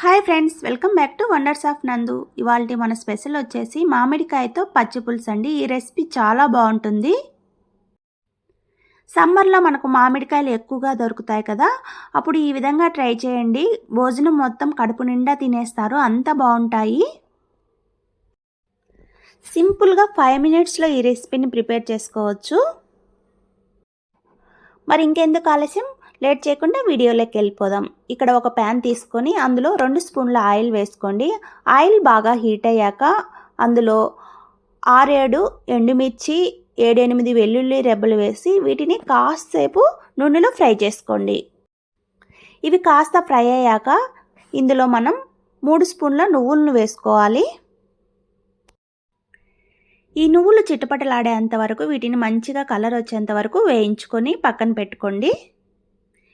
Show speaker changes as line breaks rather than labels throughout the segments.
Hi friends welcome back to wonders of Nandu. ఇవాళ మన special వచ్చేసి మామిడికాయతో పచ్చి పులుసు అండి. ఈ రెసిపీ చాలా బాగుంటుంది. సమ్మర్లో మనకు మామిడికాయలు ఎక్కువగా దొరుకుతాయి కదా. అప్పుడు ఈ విధంగా ట్రై చేయండి. భోజనం మొత్తం కడుపు నిండా తినేస్తారు. అంత బాగుంటాయి. సింపుల్గా ఫైవ్ మినిట్స్లో ఈ రెసిపీని ప్రిపేర్ చేసుకోవచ్చు. మరి ఇంకెందుకు ఆలస్యం? లేట్ చేయకుండా వీడియోలోకి వెళ్ళిపోదాం. ఇక్కడ ఒక ప్యాన్ తీసుకొని అందులో రెండు స్పూన్ల ఆయిల్ వేసుకోండి. ఆయిల్ బాగా హీట్ అయ్యాక అందులో ఆరేడు ఎండుమిర్చి ఏడెనిమిది వెల్లుల్లి రెబ్బలు వేసి వీటిని కాసేపు నూనెలో ఫ్రై చేసుకోండి. ఇవి కాస్త ఫ్రై అయ్యాక ఇందులో మనం మూడు స్పూన్ల నువ్వులను వేసుకోవాలి. ఈ నువ్వులు చిటపటలాడేంత వరకు వీటిని మంచిగా కలర్ వచ్చేంత వరకు వేయించుకొని పక్కన పెట్టుకోండి.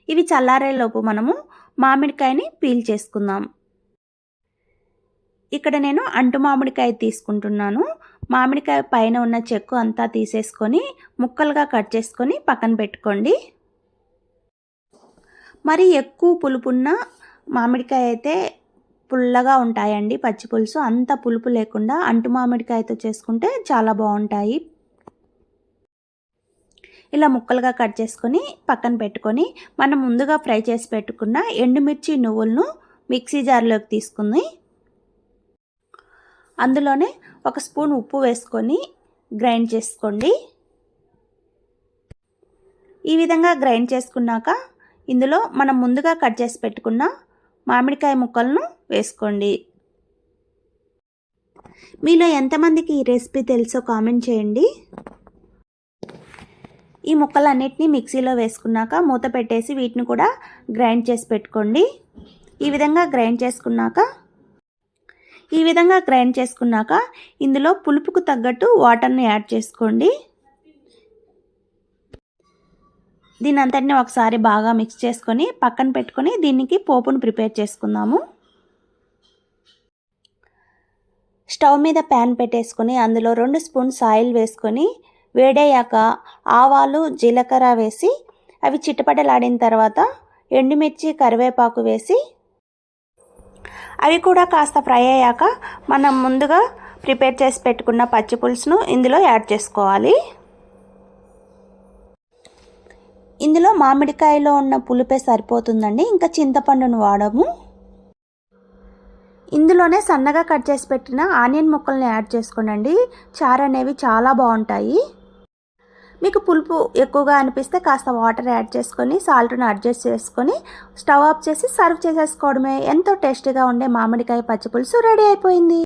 ఇవి చల్లారేలోపు మనము మామిడికాయని పీల్ చేసుకుందాం. ఇక్కడ నేను అంటు మామిడికాయ తీసుకుంటున్నాను. మామిడికాయ పైన ఉన్న చెక్కు అంతా తీసేసుకొని ముక్కలుగా కట్ చేసుకొని పక్కన పెట్టుకోండి. మరి ఎక్కువ పులుపున్న మామిడికాయ అయితే పుల్లగా ఉంటాయండి పచ్చి పులుసు. అంత పులుపు లేకుండా అంటు మామిడికాయతో చేసుకుంటే చాలా బాగుంటాయి. ఇలా ముక్కలుగా కట్ చేసుకొని పక్కన పెట్టుకొని మనం ముందుగా ఫ్రై చేసి పెట్టుకున్న ఎండుమిర్చి నువ్వులను మిక్సీ జార్లోకి తీసుకుంది. అందులోనే ఒక స్పూన్ ఉప్పు వేసుకొని గ్రైండ్ చేసుకోండి. ఈ విధంగా గ్రైండ్ చేసుకున్నాక ఇందులో మనం ముందుగా కట్ చేసి పెట్టుకున్న మామిడికాయ ముక్కలను వేసుకోండి. మీలో ఎంతమందికి ఈ రెసిపీ తెలుసో కామెంట్ చేయండి. ఈ ముక్కలన్నిటిని మిక్సీలో వేసుకున్నాక మూత పెట్టేసి వీటిని కూడా గ్రైండ్ చేసి పెట్టుకోండి. ఈ విధంగా గ్రైండ్ చేసుకున్నాక ఈ విధంగా గ్రైండ్ చేసుకున్నాక ఇందులో పులుపుకు తగ్గట్టు వాటర్ని యాడ్ చేసుకోండి. దీని అంతటిని ఒకసారి బాగా మిక్స్ చేసుకొని పక్కన పెట్టుకొని దీనికి పోపును ప్రిపేర్ చేసుకుందాము. స్టవ్ మీద ప్యాన్ పెట్టేసుకొని అందులో రెండు స్పూన్స్ ఆయిల్ వేసుకొని వేడయ్యాక ఆవాలు జీలకర్ర వేసి అవి చిటపటలాడిన తర్వాత ఎండుమిర్చి కరివేపాకు వేసి అవి కూడా కాస్త ఫ్రై అయ్యాక మనం ముందుగా ప్రిపేర్ చేసి పెట్టుకున్న పచ్చి పులుసును ఇందులో యాడ్ చేసుకోవాలి. ఇందులో మామిడికాయలో ఉన్న పులుపే సరిపోతుందండి. ఇంకా చింతపండును వాడము. ఇందులోనే సన్నగా కట్ చేసి పెట్టిన ఆనియన్ ముక్కల్ని యాడ్ చేసుకోనండి. చారు అనేవి చాలా బాగుంటాయి. మీకు పులుపు ఎక్కువగా అనిపిస్తే కాస్త వాటర్ యాడ్ చేసుకొని సాల్ట్ను అడ్జస్ట్ చేసుకొని స్టవ్ ఆఫ్ చేసి సర్వ్ చేసేసుకోవడమే ఎంతో టేస్టీగా ఉండే మామిడికాయ పచ్చి పులుసు రెడీ అయిపోయింది.